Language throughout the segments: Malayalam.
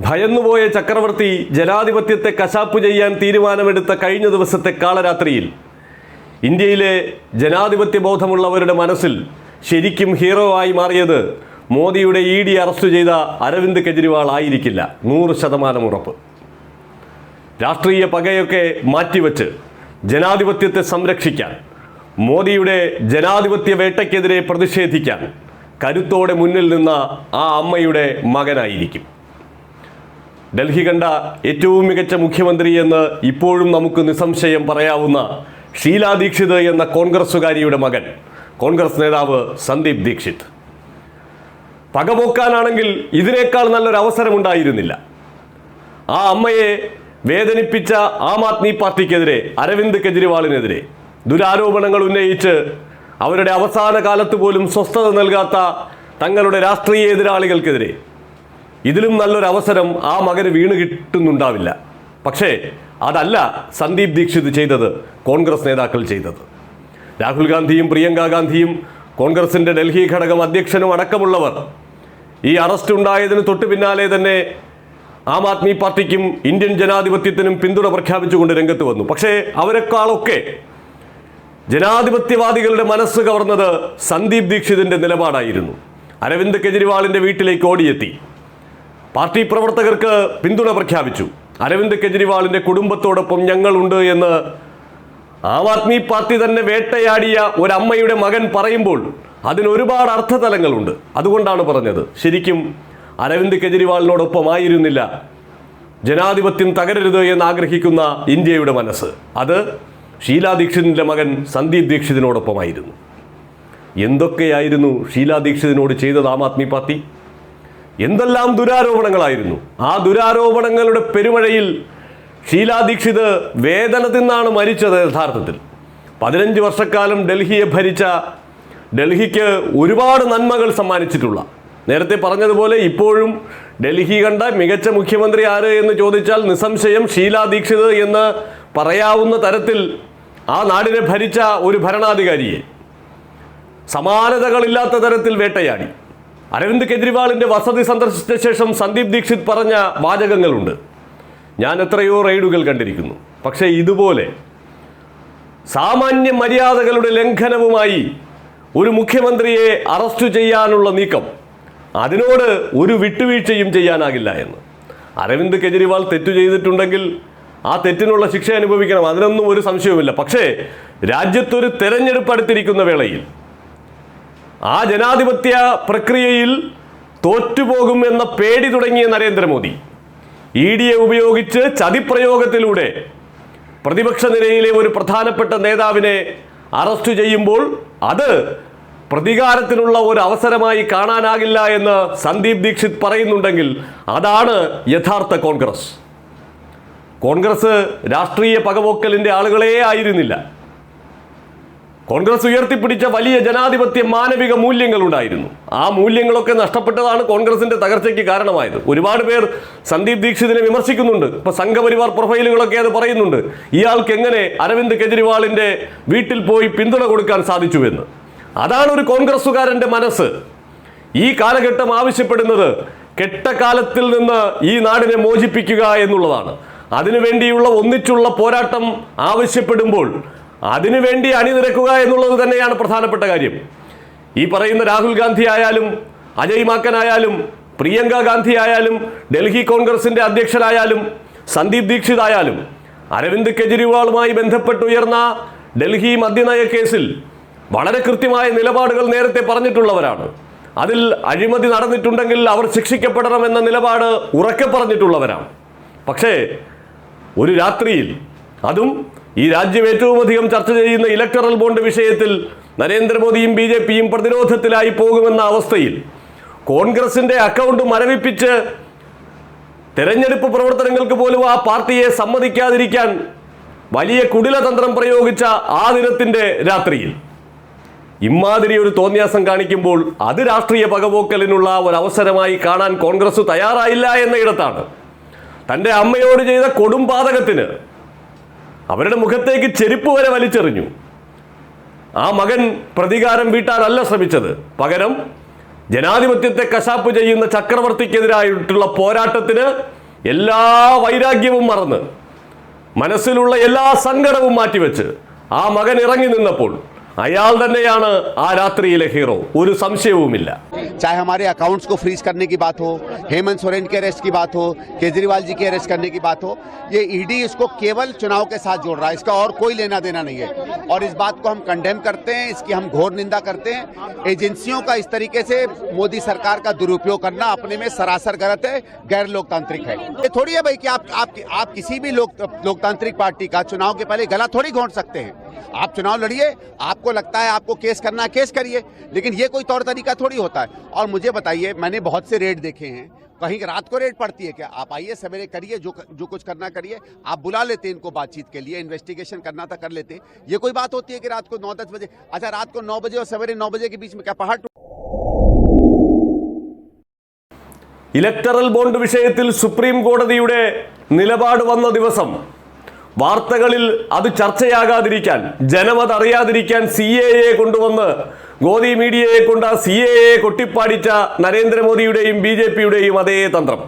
ഭയന്നുപോയ ചക്രവർത്തി ജനാധിപത്യത്തെ കശാപ്പ് ചെയ്യാൻ തീരുമാനമെടുത്ത കഴിഞ്ഞ ദിവസത്തെ കാളരാത്രിയിൽ ഇന്ത്യയിലെ ജനാധിപത്യ ബോധമുള്ളവരുടെ മനസ്സിൽ ശരിക്കും ഹീറോ ആയി മാറിയത് മോദിയുടെ ഇ ഡി അറസ്റ്റ് ചെയ്ത അരവിന്ദ് കെജ്രിവാൾ ആയിരിക്കില്ല. നൂറ് ശതമാനം ഉറപ്പ്. രാഷ്ട്രീയ പകയൊക്കെ മാറ്റിവെച്ച് ജനാധിപത്യത്തെ സംരക്ഷിക്കാൻ മോദിയുടെ ജനാധിപത്യ വേട്ടയ്ക്കെതിരെ പ്രതിഷേധിക്കാൻ കരുത്തോടെ മുന്നിൽ നിന്ന ആ അമ്മയുടെ മകനായിരിക്കും. ഡൽഹി കണ്ട ഏറ്റവും മികച്ച മുഖ്യമന്ത്രി എന്ന് ഇപ്പോഴും നമുക്ക് നിസ്സംശയം പറയാവുന്ന ഷീലാ ദീക്ഷിത് എന്ന കോൺഗ്രസ്സുകാരിയുടെ മകൻ. കോൺഗ്രസ് നേതാവ് സന്ദീപ് ദീക്ഷിത്. പകപോക്കാനാണെങ്കിൽ ഇതിനേക്കാൾ നല്ലൊരു അവസരമുണ്ടായിരുന്നില്ല. ആ അമ്മയെ വേദനിപ്പിച്ച ആം ആദ്മി പാർട്ടിക്കെതിരെ അരവിന്ദ് കെജ്രിവാളിനെതിരെ ദുരാരോപണങ്ങൾ ഉന്നയിച്ച് അവരുടെ അവസാന കാലത്ത് പോലും സ്വസ്ഥത നൽകാത്ത തങ്ങളുടെ രാഷ്ട്രീയ എതിരാളികൾക്കെതിരെ ഇതിലും നല്ലൊരു അവസരം ആ മകന് വീണ് കിട്ടുന്നുണ്ടാവില്ല. പക്ഷേ അതല്ല സന്ദീപ് ദീക്ഷിത് ചെയ്തത് കോൺഗ്രസ് നേതാക്കൾ ചെയ്തത്. രാഹുൽ ഗാന്ധിയും പ്രിയങ്ക ഗാന്ധിയും കോൺഗ്രസിന്റെ ഡൽഹി ഘടകം അധ്യക്ഷനും അടക്കമുള്ളവർ ഈ അറസ്റ്റ് ഉണ്ടായതിന് തൊട്ടു പിന്നാലെ തന്നെ ആം ആദ്മി പാർട്ടിക്കും ഇന്ത്യൻ ജനാധിപത്യത്തിനും പിന്തുണ പ്രഖ്യാപിച്ചുകൊണ്ട് രംഗത്ത് വന്നു. പക്ഷേ അവരെക്കാളൊക്കെ ജനാധിപത്യവാദികളുടെ മനസ്സ് കവർന്നത് സന്ദീപ് ദീക്ഷിതിന്റെ നിലപാടായിരുന്നു. അരവിന്ദ് കെജ്രിവാളിന്റെ വീട്ടിലേക്ക് ഓടിയെത്തി. പാർട്ടി പ്രവർത്തകർക്ക് പിന്തുണ പ്രഖ്യാപിച്ചു. അരവിന്ദ് കെജ്രിവാളിന്റെ കുടുംബത്തോടൊപ്പം ഞങ്ങളുണ്ട് എന്ന് ആം ആദ്മി പാർട്ടി തന്നെ വേട്ടയാടിയ ഒരമ്മയുടെ മകൻ പറയുമ്പോൾ അതിന് ഒരുപാട് അർത്ഥതലങ്ങളുണ്ട്. അതുകൊണ്ടാണ് പറഞ്ഞത്. ശരിക്കും അരവിന്ദ് കെജ്രിവാളിനോടൊപ്പം ആയിരുന്നില്ല. ജനാധിപത്യം തകരരുത് എന്ന് ആഗ്രഹിക്കുന്ന ഇന്ത്യയുടെ മനസ്സ്. അത് ഷീലാ ദീക്ഷിതിന്റെ മകൻ സന്ദീപ് ദീക്ഷിതിനോടൊപ്പമായിരുന്നു. എന്തൊക്കെയായിരുന്നു ഷീലാ ദീക്ഷിതിനോട് ചെയ്തത് ആം ആദ്മി പാർട്ടി? എന്തെല്ലാം ദുരാരോപണങ്ങളായിരുന്നു. ആ ദുരാരോപണങ്ങളുടെ പെരുമഴയിൽ ഷീലാ ദീക്ഷിത് വേദന തിന്നാണ് മരിച്ചത് യഥാർത്ഥത്തിൽ. പതിനഞ്ച് വർഷക്കാലം ഡൽഹിയെ ഭരിച്ച ഡൽഹിക്ക് ഒരുപാട് നന്മകൾ സമ്മാനിച്ചിട്ടുള്ള. നേരത്തെ പറഞ്ഞതുപോലെ ഇപ്പോഴും ഡൽഹി കണ്ട മികച്ച മുഖ്യമന്ത്രി ആര് എന്ന് ചോദിച്ചാൽ നിസ്സംശയം ഷീലാ ദീക്ഷിത് എന്ന് പറയാവുന്ന തരത്തിൽ ആ നാടിനെ ഭരിച്ച ഒരു ഭരണാധികാരിയെ. സമാനതകളില്ലാത്ത തരത്തിൽ വേട്ടയാടി. അരവിന്ദ് കെജ്രിവാളിന്റെ വസതി സന്ദർശിച്ച ശേഷം സന്ദീപ് ദീക്ഷിത് പറഞ്ഞ വാചകങ്ങളുണ്ട്. ഞാൻ എത്രയോ റെയ്ഡുകൾ കണ്ടിരിക്കുന്നു. പക്ഷേ ഇതുപോലെ സാമാന്യ മര്യാദകളുടെ ലംഘനവുമായി ഒരു മുഖ്യമന്ത്രിയെ അറസ്റ്റ് ചെയ്യാനുള്ള നീക്കം അതിനോട് ഒരു വിട്ടുവീഴ്ചയും ചെയ്യാനാകില്ല എന്ന്. അരവിന്ദ് കെജ്രിവാൾ തെറ്റു ചെയ്തിട്ടുണ്ടെങ്കിൽ ആ തെറ്റിനുള്ള ശിക്ഷ അനുഭവിക്കണം. അതിനൊന്നും ഒരു സംശയവുമില്ല. പക്ഷേ രാജ്യത്തൊരു തെരഞ്ഞെടുപ്പ് അടുത്തിരിക്കുന്ന വേളയിൽ ആ ജനാധിപത്യ പ്രക്രിയയിൽ തോറ്റുപോകും എന്ന പേടി തുടങ്ങിയ നരേന്ദ്രമോദി ഇ ഡിയെ ഉപയോഗിച്ച് ചതിപ്രയോഗത്തിലൂടെ പ്രതിപക്ഷ നിരയിലെ ഒരു പ്രധാനപ്പെട്ട നേതാവിനെ അറസ്റ്റ് ചെയ്യുമ്പോൾ അത് പ്രതികാരത്തിനുള്ള ഒരു അവസരമായി കാണാനാകില്ല എന്ന് സന്ദീപ് ദീക്ഷിത് പറയുന്നുണ്ടെങ്കിൽ അതാണ് യഥാർത്ഥ കോൺഗ്രസ്. കോൺഗ്രസ് രാഷ്ട്രീയ പകവോക്കലിന്റെ ആളുകളേ ആയിരുന്നില്ല. കോൺഗ്രസ് ഉയർത്തിപ്പിടിച്ച വലിയ ജനാധിപത്യ മാനവിക മൂല്യങ്ങൾ ഉണ്ടായിരുന്നു ആ മൂല്യങ്ങളൊക്കെ നഷ്ടപ്പെട്ടതാണ് കോൺഗ്രസിന്റെ തകർച്ചയ്ക്ക് കാരണമായത്. ഒരുപാട് പേർ സന്ദീപ് ദീക്ഷിതിനെ വിമർശിക്കുന്നുണ്ട്. ഇപ്പൊ സംഘപരിവാർ പ്രൊഫൈലുകളൊക്കെ അത് പറയുന്നുണ്ട്. ഇയാൾക്ക് എങ്ങനെ അരവിന്ദ് കെജ്രിവാളിന്റെ വീട്ടിൽ പോയി പിന്തുണ കൊടുക്കാൻ സാധിച്ചു എന്ന് അതാണ് ഒരു കോൺഗ്രസ്സുകാരന്റെ മനസ്സ്. ഈ കാലഘട്ടം ആവശ്യപ്പെടുന്നത് കെട്ട കാലത്തിൽ നിന്ന് ഈ നാടിനെ മോചിപ്പിക്കുക എന്നുള്ളതാണ്. അതിനുവേണ്ടിയുള്ള ഒന്നിച്ചുള്ള പോരാട്ടം ആവശ്യപ്പെടുമ്പോൾ അതിനുവേണ്ടി അണിനിരക്കുക എന്നുള്ളത് തന്നെയാണ് പ്രധാനപ്പെട്ട കാര്യം. ഈ പറയുന്ന രാഹുൽ ഗാന്ധി ആയാലും അജയ് മാക്കനായാലും പ്രിയങ്ക ഗാന്ധി ആയാലും ഡൽഹി കോൺഗ്രസിന്റെ അധ്യക്ഷനായാലും സന്ദീപ് ദീക്ഷിത് ആയാലും അരവിന്ദ് കെജ്രിവാളുമായി ബന്ധപ്പെട്ടുയർന്ന ഡൽഹി മദ്യനയ കേസിൽ വളരെ കൃത്യമായ നിലപാടുകൾ നേരത്തെ പറഞ്ഞിട്ടുള്ളവരാണ്. അതിൽ അഴിമതി നടന്നിട്ടുണ്ടെങ്കിൽ അവർ ശിക്ഷിക്കപ്പെടണമെന്ന നിലപാട് ഉറക്കെ പറഞ്ഞിട്ടുള്ളവരാണ്. പക്ഷേ ഒരു രാത്രിയിൽ അതും ഈ രാജ്യം ഏറ്റവും അധികം ചർച്ച ചെയ്യുന്ന ഇലക്ടറൽ ബോണ്ട് വിഷയത്തിൽ നരേന്ദ്രമോദിയും ബി ജെ പിയും പ്രതിരോധത്തിലായി പോകുമെന്ന അവസ്ഥയിൽ കോൺഗ്രസിന്റെ അക്കൗണ്ട് മരവിപ്പിച്ച് തെരഞ്ഞെടുപ്പ് പ്രവർത്തനങ്ങൾക്ക് പോലും ആ പാർട്ടിയെ സമ്മതിക്കാതിരിക്കാൻ വലിയ കുടിലതന്ത്രം പ്രയോഗിച്ച ആ ദിനത്തിന്റെ രാത്രിയിൽ. ഇമാതിരി ഒരു തോന്നിയാസം കാണിക്കുമ്പോൾ അത് രാഷ്ട്രീയ പകപോക്കലിനുള്ള ഒരു അവസരമായി കാണാൻ കോൺഗ്രസ് തയ്യാറായില്ല എന്ന ഇടത്താണ്. തന്റെ അമ്മയോട് ചെയ്ത കൊടും പാതകത്തിന് അവരുടെ മുഖത്തേക്ക് ചെരുപ്പ് വരെ വലിച്ചെറിഞ്ഞു. ആ മകൻ പ്രതികാരം വീട്ടാനല്ല ശ്രമിച്ചത്. പകരം ജനാധിപത്യത്തെ കശാപ്പ് ചെയ്യുന്ന ചക്രവർത്തിക്കെതിരായിട്ടുള്ള പോരാട്ടത്തിന് എല്ലാ വൈരാഗ്യവും മറന്ന് മനസ്സിലുള്ള എല്ലാ സങ്കടവും മാറ്റിവെച്ച് ആ മകൻ ഇറങ്ങി നിന്നപ്പോൾ അയാൾ തന്നെയാണ് ആ രാത്രിയിലെ ഹീറോ ഒരു സംശയവുമില്ല चाहे हमारे अकाउंट्स को फ्रीज करने की बात हो हेमंत सोरेन के अरेस्ट की बात हो केजरीवाल जी के अरेस्ट करने की बात हो ये ईडी इसको केवल चुनाव के साथ जोड़ रहा है इसका और कोई लेना देना नहीं है और इस बात को हम कंडेम करते हैं, इसकी हम घोर निंदा करते हैं। एजेंसियों का इस तरीके से मोदी सरकार का दुरुपयोग करना अपने में सरासर गलत है, गैर लोकतांत्रिक है। ये थोड़ी है भाई कि आप आप आप किसी भी लोक, लोकतांत्रिक पार्टी का चुनाव के पहले गला थोड़ी घोंट सकते हैं। आप चुनाव लड़िए, आपको लगता है आपको केस करना है, केस करिए, लेकिन ये कोई तौर तरीका थोड़ी होता है। और मुझे बताइए, मैंने बहुत से रेड देखे हैं कहीं रात को रेड पड़ती है क्या आप आइए सवेरे करिए जो जो कुछ करना करिए आप बुला लेते इनको बातचीत के लिए इन्वेस्टिगेशन करना था कर लेते ये कोई बात होती है कि रात को नौ दस बजे अच्छा रात को नौ बजे और सवेरे नौ बजे के बीच में क्या पहाड़ टूट- ഇലക്ടറൽ ബോണ്ട് വിഷയത്തിൽ സുപ്രീം കോടതിയുടെ നിലപാട് വന്ന ദിവസം വാർത്തകളിൽ അത് ചർച്ചയാകാതിരിക്കാൻ ജനമത് അറിയാതിരിക്കാൻ സി എ എ കൊണ്ടുവന്ന് ഗോദി മീഡിയയെ കൊണ്ട് ആ സി എ എ കൊട്ടിപ്പാടിച്ച നരേന്ദ്രമോദിയുടെയും ബി ജെ പിയുടെയും അതേ തന്ത്രം.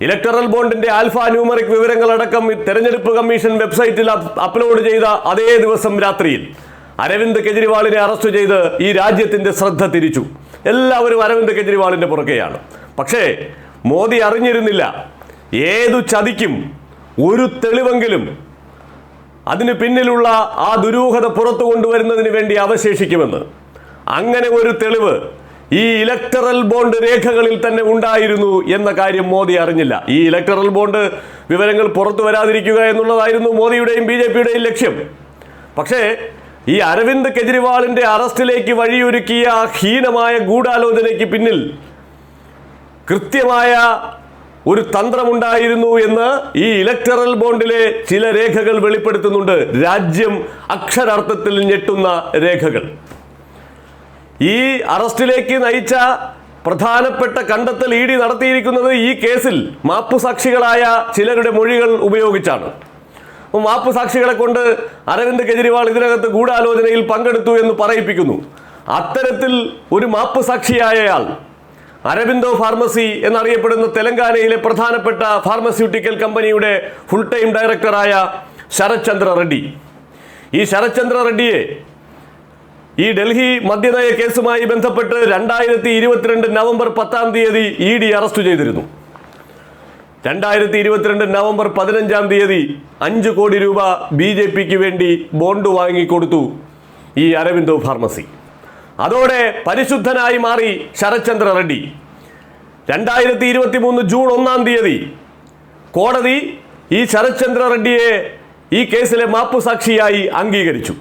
ഇലക്ടറൽ ബോണ്ടിന്റെ ആൽഫ ന്യൂമറിക് വിവരങ്ങളടക്കം തെരഞ്ഞെടുപ്പ് കമ്മീഷൻ വെബ്സൈറ്റിൽ അപ്ലോഡ് ചെയ്ത അതേ ദിവസം രാത്രിയിൽ അരവിന്ദ് കെജ്രിവാളിനെ അറസ്റ്റ് ചെയ്ത് ഈ രാജ്യത്തിന്റെ ശ്രദ്ധ തിരിച്ചു. എല്ലാവരും അരവിന്ദ് കെജ്രിവാളിന്റെ പുറകെയാണ്. പക്ഷേ മോദി അറിഞ്ഞിരുന്നില്ല. ഏതു ചതിക്കും ഒരു തെളിവെങ്കിലും അതിന് പിന്നിലുള്ള ആ ദുരൂഹത പുറത്തു കൊണ്ടുവരുന്നതിന് വേണ്ടി അവശേഷിക്കുമെന്ന്. അങ്ങനെ ഒരു തെളിവ് ഈ ഇലക്ടറൽ ബോണ്ട് രേഖകളിൽ തന്നെ ഉണ്ടായിരുന്നു എന്ന കാര്യം മോദി അറിഞ്ഞില്ല. ഈ ഇലക്ടറൽ ബോണ്ട് വിവരങ്ങൾ പുറത്തു വരാതിരിക്കുക എന്നുള്ളതായിരുന്നു മോദിയുടെയും ബി ജെ പിയുടെയും ലക്ഷ്യം. പക്ഷേ ഈ അരവിന്ദ് കെജ്രിവാളിന്റെ അറസ്റ്റിലേക്ക് വഴിയൊരുക്കിയ ഹീനമായ ഗൂഢാലോചനയ്ക്ക് പിന്നിൽ കൃത്യമായ ഒരു തന്ത്രമുണ്ടായിരുന്നു എന്ന് ഈ ഇലക്ടറൽ ബോണ്ടിലെ ചില രേഖകൾ വെളിപ്പെടുത്തുന്നുണ്ട്. രാജ്യം അക്ഷരാർത്ഥത്തിൽ ഞെട്ടുന്ന രേഖകൾ. ഈ അറസ്റ്റിലേക്ക് നയിച്ച പ്രധാനപ്പെട്ട കണ്ടെത്തൽ ഇ ഡി നടത്തിയിരിക്കുന്നത് ഈ കേസിൽ മാപ്പുസാക്ഷികളായ ചിലരുടെ മൊഴികൾ ഉപയോഗിച്ചാണ്. അപ്പോൾ മാപ്പുസാക്ഷികളെ കൊണ്ട് അരവിന്ദ് കെജ്രിവാൾ ഇതിനകത്ത് ഗൂഢാലോചനയിൽ പങ്കെടുത്തു എന്ന് പറയിപ്പിക്കുന്നു. അത്തരത്തിൽ ഒരു മാപ്പുസാക്ഷിയായയാൾ അരബിന്ദോ ഫാർമസി എന്നറിയപ്പെടുന്ന തെലങ്കാനയിലെ പ്രധാനപ്പെട്ട ഫാർമസ്യൂട്ടിക്കൽ കമ്പനിയുടെ ഫുൾ ടൈം ഡയറക്ടറായ ശരത് ചന്ദ്ര റെഡ്ഡി. ഈ ശരത് ചന്ദ്ര റെഡ്ഡിയെ ഈ ഡൽഹി മദ്യനയ കേസുമായി ബന്ധപ്പെട്ട് രണ്ടായിരത്തി ഇരുപത്തിരണ്ട് നവംബർ പത്താം തീയതി ഇ ഡി അറസ്റ്റ് ചെയ്തിരുന്നു. രണ്ടായിരത്തി ഇരുപത്തിരണ്ട് നവംബർ പതിനഞ്ചാം തീയതി അഞ്ച് കോടി രൂപ ബി ജെ പിക്ക് വേണ്ടി ബോണ്ട് വാങ്ങിക്കൊടുത്തു ഈ അരവിന്ദോ ഫാർമസി. അതോടെ പരിശുദ്ധനായി മാറി ശരത്ചന്ദ്ര റെഡ്ഡി. രണ്ടായിരത്തി ഇരുപത്തി മൂന്ന് ജൂൺ ഒന്നാം തീയതി കോടതി ഈ ശരത്ചന്ദ്ര റെഡ്ഡിയെ ഈ കേസിലെ മാപ്പുസാക്ഷിയായി അംഗീകരിച്ചു.